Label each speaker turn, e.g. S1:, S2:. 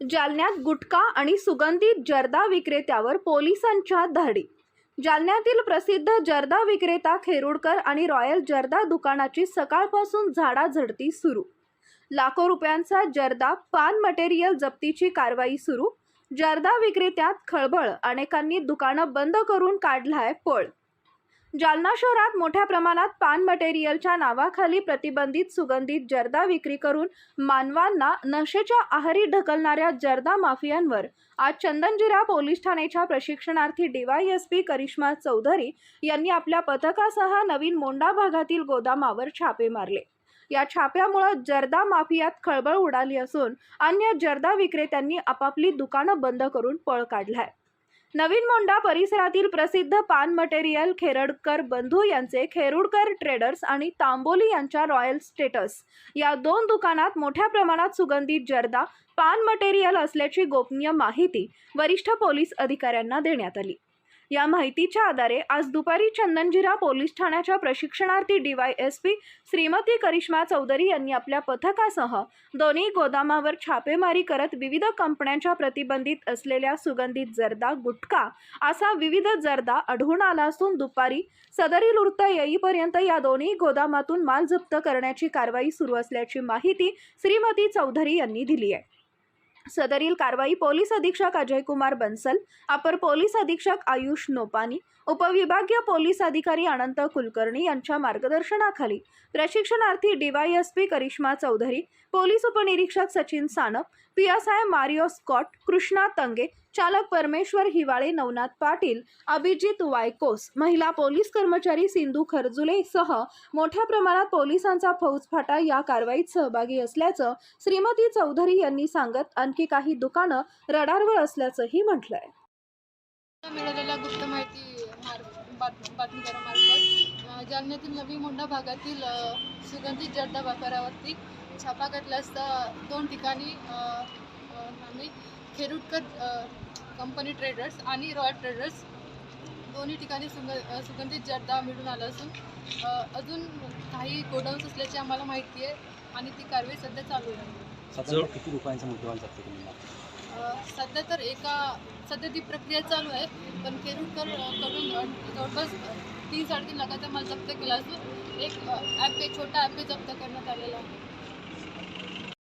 S1: जालन्यात गुटखा आणि सुगंधित जर्दा विक्रेत्यावर पोलिसांच्या धाडी. जालन्यातील प्रसिद्ध जर्दा विक्रेता खेरुडकर आणि रॉयल जर्दा दुकानाची सकाळपासून झाडाझडती सुरू. लाखो रुपयांचा जर्दा पान मटेरियल जप्तीची कारवाई सुरू. जर्दा विक्रेत्यात खळबळ अनेकांनी दुकानं बंद करून काढलाय पळ जालना शहरात मोठ्या प्रमाणात पान मटेरियलच्या नावाखाली प्रतिबंधित सुगंधित जर्दा विक्री करून मानवांना नशेच्या आहारी ढकलणाऱ्या जर्दा माफियांवर. आज चंदनजिरा पोलीस ठाण्याच्या प्रशिक्षणार्थी डीवायएसपी करिश्मा चौधरी यांनी आपल्या पथकासह नवीन मोंडा भागातील गोदामावर छापे मारले. या छाप्यामुळे जर्दा माफियात खळबळ उडाली असून अन्य जर्दा विक्रेत्यांनी आपापली दुकानं बंद करून पळ काढलाय. नवीन मोंडा परिसरातील प्रसिद्ध पान मटेरियल खेरडकर बंधू यांचे खेरुडकर ट्रेडर्स आणि तांबोली यांच्या रॉयल स्टेटस या दोन दुकानात मोठ्या प्रमाणात सुगंधित जर्दा पान मटेरियल असल्याची गोपनीय माहिती वरिष्ठ पोलीस अधिकाऱ्यांना देण्यात आली. या माहितीच्या आधारे आज दुपारी चंदनजिरा पोलीस ठाण्याच्या प्रशिक्षणार्थी DY S P Shrimati Karishma Chaudhari यांनी आपल्या पथकासह दोन्ही गोदामावर छापेमारी करत विविध कंपन्यांच्या प्रतिबंधित असलेल्या सुगंधित जर्दा गुटखा असा विविध जर्दा आढळून आला असून दुपारी सदरील वृत्त येईपर्यंत या दोन्ही गोदामातून माल जप्त करण्याची कारवाई सुरू असल्याची माहिती श्रीमती चौधरी यांनी दिली आहे. सदरील कारवाई पोलीस अधीक्षक अजय कुमार बन्सल अपर पोलीस अधीक्षक आयुष नोपानी उपविभागीय पोलीस अधिकारी अनंत कुलकर्णी यांच्या मार्गदर्शनाखाली प्रशिक्षणार्थी डीवायएसपी करिश्मा चौधरी पोलीस उपनिरीक्षक Sachin Sanap P S I Mario Scott Krishna Tange चालक परमेश्वर हिवाळे नवनाथ पाटील अभिजित वायकोस महिला पोलीस कर्मचारी सिंधू खरजुले सह मोठ्या प्रमाणात पोलिसांचा फौजफाटा या कारवाईत सहभागी असल्याचं श्रीमती चौधरी यांनी सांगत आणखी काही दुकानं रडारवर असल्याचंही म्हटलंय.
S2: मिळालेल्या गुप्त माहिती बात बातमीदारामार्फत जालन्यातील नवी मोंढा भागातील सुगंधित जड्डा व्यापारावरती छापा घातला असता दोन ठिकाणी आम्ही खेरुटकर कंपनी ट्रेडर्स आणि रॉयल ट्रेडर्स दोन्ही ठिकाणी सुग सुगंधित जड्डा मिळून आला असून अजून काही गोडाऊन्स असल्याची आम्हाला माहिती आहे आणि ती कारवाई सध्या चालू आहे.
S3: साधारण किती रुपयांचा मुद्देमाल जप्त केलेला
S2: अ, सध्या तर एका सध्या ती प्रक्रिया चालू आहे पण केरुटकर अ, कडून अ, जवळपास तीन साडेतीन लाखाचा माल जप्त केला असून एक ॲप छोटा ॲप जप्त करण्यात आलेला आहे.